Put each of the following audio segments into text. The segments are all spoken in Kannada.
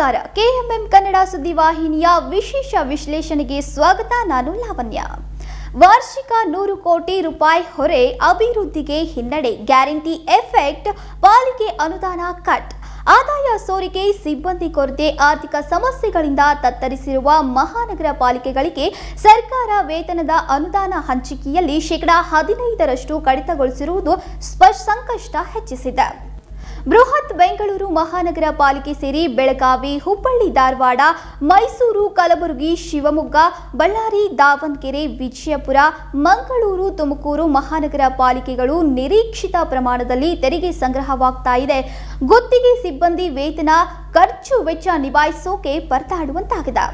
ನಮಸ್ಕಾರ. ಕೆಎಂಎಂ ಕನ್ನಡ ಸುದ್ದಿವಾಹಿನಿಯ ವಿಶೇಷ ವಿಶ್ಲೇಷಣೆಗೆ ಸ್ವಾಗತ. ನಾನು ಲಾವಣ್ಯ. ವಾರ್ಷಿಕ ನೂರು ಕೋಟಿ ರೂಪಾಯಿ ಹೊರೆ ಅಭಿವೃದ್ಧಿಗೆ ಹಿನ್ನಡೆ. ಗ್ಯಾರಂಟಿ ಎಫೆಕ್ಟ್, ಪಾಲಿಕೆ ಅನುದಾನ ಕಟ್. ಆದಾಯ ಸೋರಿಕೆ, ಸಿಬ್ಬಂದಿ ಕೊರತೆ, ಆರ್ಥಿಕ ಸಮಸ್ಯೆಗಳಿಂದ ತತ್ತರಿಸಿರುವ ಮಹಾನಗರ ಪಾಲಿಕೆಗಳಿಗೆ ಸರ್ಕಾರ ವೇತನದ ಅನುದಾನ ಹಂಚಿಕೆಯಲ್ಲಿ ಶೇಕಡಾ ಹದಿನೈದರಷ್ಟು ಕಡಿತಗೊಳಿಸಿರುವುದು ಸ್ಪಷ್ಟ ಸಂಕಷ್ಟ ಹೆಚ್ಚಿಸಿದೆ. ಬೃಹತ್ ಬೆಂಗಳೂರು ಮಹಾನಗರ ಪಾಲಿಕೆ ಸೇರಿ ಬೆಳಗಾವಿ, ಹುಬ್ಬಳ್ಳಿ, ಧಾರವಾಡ, ಮೈಸೂರು, ಕಲಬುರಗಿ, ಶಿವಮೊಗ್ಗ, ಬಳ್ಳಾರಿ, ದಾವಣಗೆರೆ, ವಿಜಯಪುರ, ಮಂಗಳೂರು, ತುಮಕೂರು ಮಹಾನಗರ ಪಾಲಿಕೆಗಳು ನಿರೀಕ್ಷಿತ ಪ್ರಮಾಣದಲ್ಲಿ ತೆರಿಗೆ ಸಂಗ್ರಹವಾಗ್ತಾ ಇದೆ. ಗುತ್ತಿಗೆ ಸಿಬ್ಬಂದಿ ವೇತನ, ಖರ್ಚು ವೆಚ್ಚ ನಿಭಾಯಿಸೋಕೆ ಪರದಾಡುವಂತಾಗಿದೆ.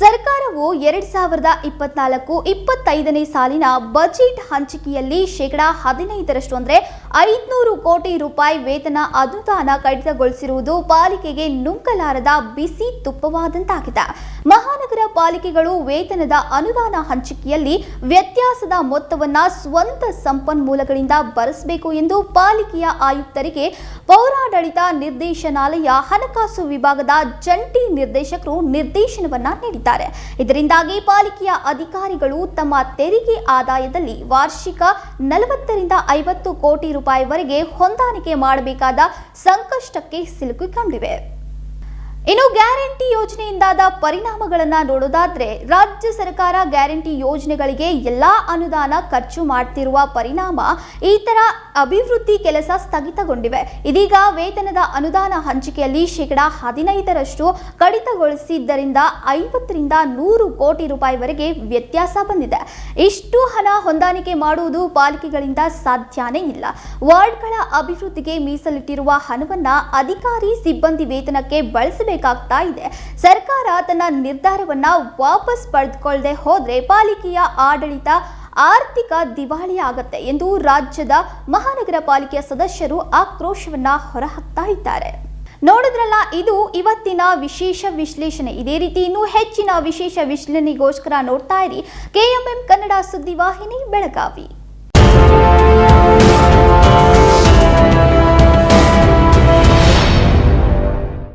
ಸರ್ಕಾರವು ಎರಡ್ ಸಾವಿರದ ಇಪ್ಪತ್ನಾಲ್ಕು ಇಪ್ಪತ್ತೈದನೇ ಸಾಲಿನ ಬಜೆಟ್ ಹಂಚಿಕೆಯಲ್ಲಿ ಶೇಕಡಾ ಹದಿನೈದರಷ್ಟು ಅಂದರೆ ಐದುನೂರು ಕೋಟಿ ರೂಪಾಯಿ ವೇತನ ಅನುದಾನ ಕಡಿತಗೊಳಿಸಿರುವುದು ಪಾಲಿಕೆಗೆ ನುಂಗಲಾರದ ಬಿಸಿ ತುಪ್ಪವಾದಂತಾಗಿದೆ. ಮಹಾನಗರ ಪಾಲಿಕೆಗಳು ವೇತನದ ಅನುದಾನ ಹಂಚಿಕೆಯಲ್ಲಿ ವ್ಯತ್ಯಾಸದ ಮೊತ್ತವನ್ನ ಸ್ವಂತ ಸಂಪನ್ಮೂಲಗಳಿಂದ ಭರಿಸಬೇಕು ಎಂದು ಪಾಲಿಕೆಯ ಆಯುಕ್ತರಿಗೆ ಪೌರಾಡಳಿತ ನಿರ್ದೇಶನಾಲಯ ಹಣಕಾಸು ವಿಭಾಗದ ಜಂಟಿ ನಿರ್ದೇಶಕರು ನಿರ್ದೇಶನವನ್ನ ನೀಡಿದ್ದಾರೆ. ಇದರಿಂದಾಗಿ ಪಾಲಿಕೆಯ ಅಧಿಕಾರಿಗಳು ತಮ್ಮ ತೆರಿಗೆ ಆದಾಯದಲ್ಲಿ ವಾರ್ಷಿಕ ನಲವತ್ತರಿಂದ ಐವತ್ತು ಕೋಟಿ ರೂಪಾಯಿವರೆಗೆ ಹೊಂದಾಣಿಕೆ ಮಾಡಬೇಕಾದ ಸಂಕಷ್ಟಕ್ಕೆ ಸಿಲುಕಿಕೊಂಡಿವೆ. ಇನ್ನು ಗ್ಯಾರಂಟಿ ಯೋಜನೆಯಿಂದಾದ ಪರಿಣಾಮಗಳನ್ನು ನೋಡೋದಾದ್ರೆ ರಾಜ್ಯ ಸರ್ಕಾರ ಗ್ಯಾರಂಟಿ ಯೋಜನೆಗಳಿಗೆ ಎಲ್ಲಾ ಅನುದಾನ ಖರ್ಚು ಮಾಡ್ತಿರುವ ಪರಿಣಾಮ ಈ ತರ ಅಭಿವೃದ್ಧಿ ಕೆಲಸ ಸ್ಥಗಿತಗೊಂಡಿವೆ. ಇದೀಗ ವೇತನದ ಅನುದಾನ ಹಂಚಿಕೆಯಲ್ಲಿ ಶೇಕಡಾ ಹದಿನೈದರಷ್ಟು ಕಡಿತಗೊಳಿಸಿದ್ದರಿಂದ ಐವತ್ತರಿಂದ ನೂರು ಕೋಟಿ ರೂಪಾಯಿವರೆಗೆ ವ್ಯತ್ಯಾಸ ಬಂದಿದೆ. ಇಷ್ಟು ಹಣ ಹೊಂದಾಣಿಕೆ ಮಾಡುವುದು ಪಾಲಿಕೆಗಳಿಂದ ಸಾಧ್ಯನೇ ಇಲ್ಲ. ವಾರ್ಡ್ಗಳ ಅಭಿವೃದ್ಧಿಗೆ ಮೀಸಲಿಟ್ಟಿರುವ ಹಣವನ್ನ ಅಧಿಕಾರಿ ಸಿಬ್ಬಂದಿ ವೇತನಕ್ಕೆ ಬಳಸಬೇಕಾಗ್ತಾ ಇದೆ. ಸರ್ಕಾರ ತನ್ನ ನಿರ್ಧಾರವನ್ನ ವಾಪಸ್ ಪಡೆದುಕೊಳ್ಳದೆ ಹೋದ್ರೆ ಪಾಲಿಕೆಯ ಆಡಳಿತ ಆರ್ಥಿಕ ದಿವಾಳಿ ಆಗತ್ತೆ ಎಂದು ರಾಜ್ಯದ ಮಹಾನಗರ ಪಾಲಿಕೆಯ ಸದಸ್ಯರು ಆಕ್ರೋಶವನ್ನ ಹೊರಹಾಕ್ತಾ ಇದ್ದಾರೆ. ನೋಡಿದ್ರಲ್ಲ, ಇದು ಇವತ್ತಿನ ವಿಶೇಷ ವಿಶ್ಲೇಷಣೆ. ಇದೇ ರೀತಿ ಇನ್ನೂ ಹೆಚ್ಚಿನ ವಿಶೇಷ ವಿಶ್ಲೇಷಣೆಗೋಸ್ಕರ ನೋಡ್ತಾ ಇರಿ. ಕೆಎಂಎಂ ಕನ್ನಡ ಸುದ್ದಿವಾಹಿನಿ ಬೆಳಗಾವಿ.